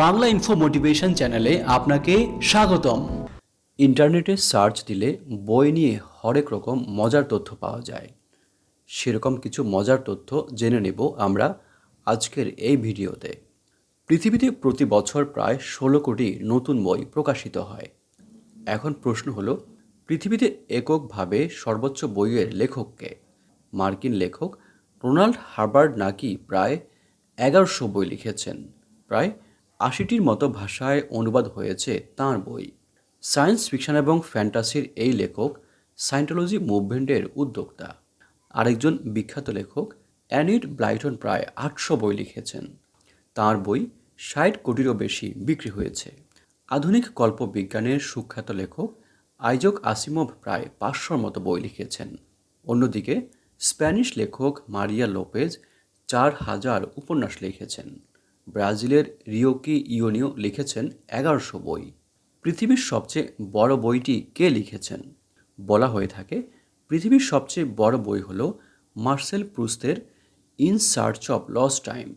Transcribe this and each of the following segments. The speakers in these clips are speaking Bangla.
বাংলা ইনফো মোটিভেশন চ্যানেলে আপনাকে স্বাগতম। ইন্টারনেটে সার্চ দিলে বই নিয়ে হরেক রকম মজার তথ্য পাওয়া যায়। সেরকম কিছু মজার তথ্য জেনে নেব আমরা আজকের এই ভিডিওতে। পৃথিবীতে প্রতি বছর প্রায় ষোলো কোটি নতুন বই প্রকাশিত হয়। এখন প্রশ্ন হলো, পৃথিবীতে এককভাবে সর্বোচ্চ বইয়ের লেখককে? মার্কিন লেখক রোনাল্ড হার্বার্ড নাকি প্রায় এগারোশো বই লিখেছেন, প্রায় আশিটির মতো ভাষায় অনুবাদ হয়েছে তাঁর বই। সায়েন্স ফিকশন এবং ফ্যান্টাসির এই লেখক সাইন্টোলজি মুভমেন্টের উদ্যোক্তা। আরেকজন বিখ্যাত লেখক অ্যানিট ব্লাইটন প্রায় আটশো বই লিখেছেন। তাঁর বই ষাট কোটিরও বেশি বিক্রি হয়েছে। আধুনিক কল্পবিজ্ঞানের সুখ্যাত লেখক আইজক আসিমভ প্রায় পাঁচশোর মতো বই লিখেছেন। অন্যদিকে স্প্যানিশ লেখক মারিয়া লোপেজ চার হাজার উপন্যাস লিখেছেন। ব্রাজিলের রিওকি ইওনিও লিখেছেন এগারোশো বই। পৃথিবীর সবচেয়ে বড় বইটি কে লিখেছেন? বলা হয়ে থাকে, পৃথিবীর সবচেয়ে বড় বই হল Marcel প্রুস্তের in search of lost time.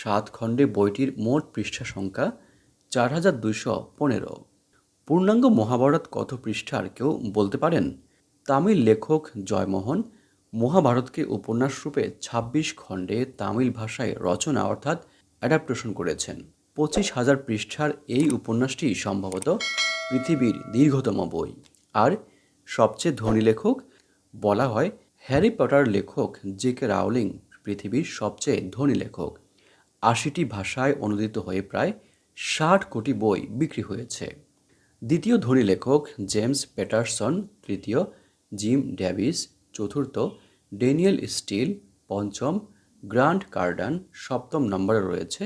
সাত খণ্ডে বইটির মোট পৃষ্ঠা সংখ্যা চার হাজার দুইশো পনেরো। পূর্ণাঙ্গ মহাভারত কত পৃষ্ঠার কেউ বলতে পারেন? তামিল লেখক জয়মোহন মহাভারতকে উপন্যাস রূপে ছাব্বিশ খণ্ডে তামিল ভাষায় রচনা, অর্থাৎ অ্যাডাপ্টেশন করেছেন। পঁচিশ হাজার পৃষ্ঠার এই উপন্যাসটি সম্ভবত পৃথিবীর দীর্ঘতম বই। আর সবচেয়ে ধনী লেখক বলা হয় হ্যারি পটার লেখক জে কে রাউলিং, পৃথিবীর সবচেয়ে ধনী লেখক। আশিটি ভাষায় অনুদিত হয়ে প্রায় ষাট কোটি বই বিক্রি হয়েছে। দ্বিতীয় ধনী লেখক জেমস পেটারসন, তৃতীয় জিম ড্যাভিস চতুর্থ ড্যানিয়েল স্টিল, পঞ্চম গ্রান্ট কার্ডান সপ্তম নম্বরে রয়েছে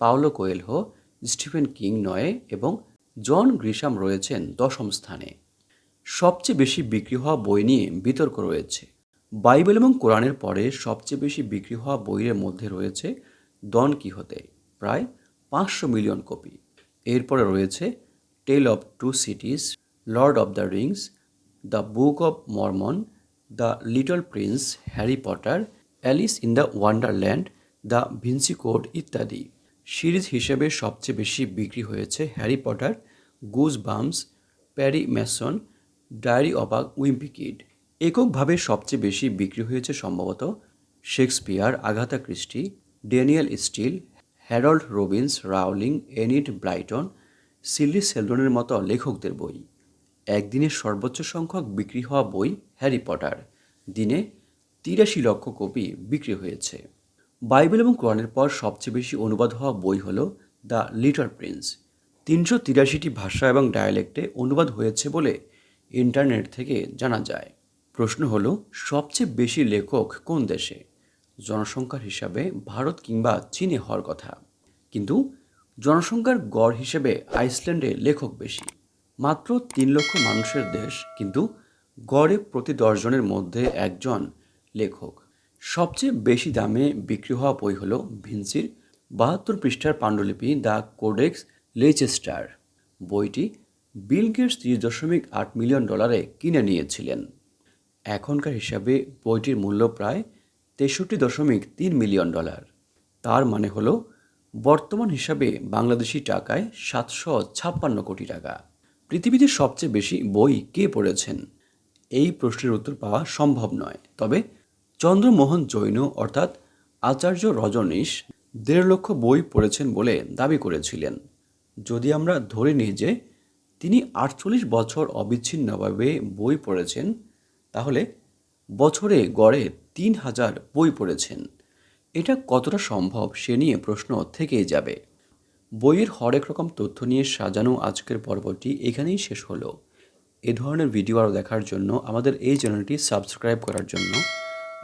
পাওলো কোয়েলহো, স্টিফেন কিং নয়ে এবং জন গ্রিসাম রয়েছেন দশম স্থানে। সবচেয়ে বেশি বিক্রি হওয়া বই নিয়ে বিতর্ক রয়েছে। বাইবেল এবং কোরআনের পরে সবচেয়ে বেশি বিক্রি হওয়া বইয়ের মধ্যে রয়েছে ডন কিহতে, প্রায় পাঁচশো মিলিয়ন কপি। এরপরে রয়েছে Tale of Two Cities, Lord of the Rings, the Book of Mormon, the Little Prince, Harry Potter Alice in the Wonderland Da Vinci Code ইত্যাদি। সিরিজ হিসেবে সবচেয়ে বেশি বিক্রি হয়েছে Harry Potter goosebumps Perry Mason, diary of a wimpy kid. এককভাবে সবচেয়ে বেশি বিক্রি হয়েছে সম্ভবত Shakespeare, Agatha Christie, Danielle Steel, Harold Robbins Rowling Enid Blyton Seely সেলডনের মতো লেখকদের বই। একদিনে সর্বোচ্চ সংখ্যক বিক্রি হওয়া বই হ্যারি পটার। দিনে তিরাশি লক্ষ কপি বিক্রি হয়েছে। বাইবেল এবং কোরআনের পর সবচেয়ে বেশি অনুবাদ হওয়া বই হল দ্য লিটল প্রিন্স। তিনশো তিরাশিটি ভাষা এবং ডায়ালেক্টে অনুবাদ হয়েছে বলে ইন্টারনেট থেকে জানা যায়। প্রশ্ন হলো, সবচেয়ে বেশি লেখক কোন দেশে? জনসংখ্যার হিসাবে ভারত কিংবা চীনে হওয়ার কথা। কিন্তু জনসংখ্যার গড় হিসেবে আইসল্যান্ডে লেখক বেশি। মাত্র তিন লক্ষ মানুষের দেশ, কিন্তু গড়ে প্রতি দশজনের মধ্যে একজন লেখক। সবচেয়ে বেশি দামে বিক্রি হওয়া বই হল ভিনসির বাহাত্তর পৃষ্ঠার পাণ্ডুলিপি দ্য কোডেক্স লেচেস্টার। বইটি বিল গেটস তিরিশ দশমিক আট মিলিয়ন ডলারে কিনে নিয়েছিলেন। এখনকার হিসাবে বইটির মূল্য প্রায় তেষট্টি দশমিক তিন মিলিয়ন ডলার। তার মানে হলো বর্তমান হিসাবে বাংলাদেশি টাকায় সাতশো ছাপ্পান্ন কোটি টাকা। পৃথিবীতে সবচেয়ে বেশি বই কে পড়েছেন? এই প্রশ্নের উত্তর পাওয়া সম্ভব নয়। তবে চন্দ্রমোহন জৈন, অর্থাৎ আচার্য রজনীশ, দেড় লক্ষ বই পড়েছেন বলে দাবি করেছিলেন। যদি আমরা ধরে নিই যে তিনি আটচল্লিশ বছর অবিচ্ছিন্নভাবে বই পড়েছেন, তাহলে বছরে গড়ে তিন হাজার বই পড়েছেন। এটা কতটা সম্ভব সে নিয়ে প্রশ্ন থেকেই যাবে। বইয়ের হরেক রকম তথ্য নিয়ে সাজানো আজকের পর্বটি এখানেই শেষ হলো। এ ধরনের ভিডিও আরও দেখার জন্য আমাদের এই চ্যানেলটি সাবস্ক্রাইব করার জন্য